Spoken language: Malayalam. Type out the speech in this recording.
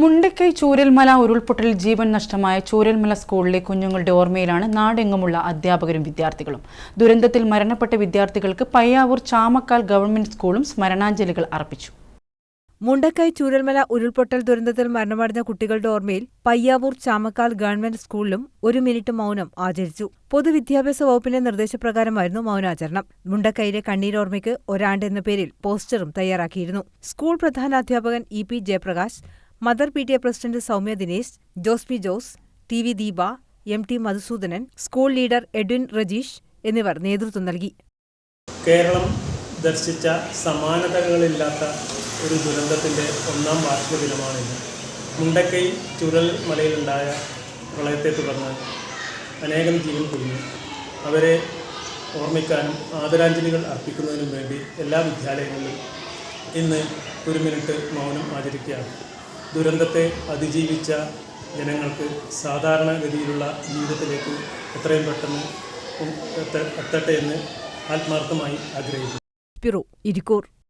മുണ്ടക്കൈ ചൂരൽമല ഉരുൾപൊട്ടൽ ജീവൻ നഷ്ടമായ ചൂരൽമല സ്കൂളിലെ കുഞ്ഞുങ്ങളുടെ ഓർമ്മയിലാണ് നാടെങ്ങുമുള്ള അധ്യാപകരും വിദ്യാർത്ഥികളും. ദുരന്തത്തിൽ മരണപ്പെട്ട വിദ്യാർത്ഥികൾക്ക് പയ്യാവൂർ ചാമക്കാൽ ഗവൺമെന്റ് സ്കൂളും സ്മരണാഞ്ജലികൾ അർപ്പിച്ചു. മുണ്ടക്കൈ ചൂരൽമല ഉരുൾപൊട്ടൽ ദുരന്തത്തിൽ മരണമടഞ്ഞ കുട്ടികളുടെ ഓർമ്മയിൽ പയ്യാവൂർ ചാമക്കാൽ ഗവൺമെന്റ് സ്കൂളിലും ഒരു മിനിറ്റ് മൗനം ആചരിച്ചു. പൊതുവിദ്യാഭ്യാസ വകുപ്പിന്റെ നിർദ്ദേശപ്രകാരമായിരുന്നു മൗനാചരണം. മുണ്ടക്കൈയിലെ കണ്ണീരോർമ്മയ്ക്ക് ഒരാണ്ട് എന്ന പേരിൽ പോസ്റ്ററും തയ്യാറാക്കിയിരുന്നു. School പ്രധാനാധ്യാപകൻ E P Jayaprakash mother P T A president Soumya Dinesh ജോസ്പി Jose T V Deepa M T Madhusudanan school leader Edwin Rajeesh എന്നിവർ നേതൃത്വം നൽകി. കേരളം ദർശിച്ച സമാനതകളില്ലാത്ത ഒരു ദുരന്തത്തിന്റെ ഒന്നാം വാർഷിക ദിനമാണിന്ന് മുണ്ടക്കൈ ചുരൽ മലയിലുണ്ടായ പ്രളയത്തെ തുടർന്ന് അനേകം ജീവൻ കുടുങ്ങി. അവരെ ഓർമ്മിക്കാനും ആദരാഞ്ജലികൾ അർപ്പിക്കുന്നതിനും വേണ്ടി എല്ലാ വിദ്യാലയങ്ങളിലും ഇന്ന് ഒരു മിനിറ്റ് മൗനം ആചരിക്കുകയാണ്. ദുരന്തത്തെ അതിജീവിച്ച ജനങ്ങൾക്ക് സാധാരണഗതിയിലുള്ള ജീവിതത്തിലേക്ക് എത്രയും പെട്ടെന്ന് എത്ത- എത്തട്ടെ എന്ന് ആത്മാർത്ഥമായി ആഗ്രഹിക്കുന്നു.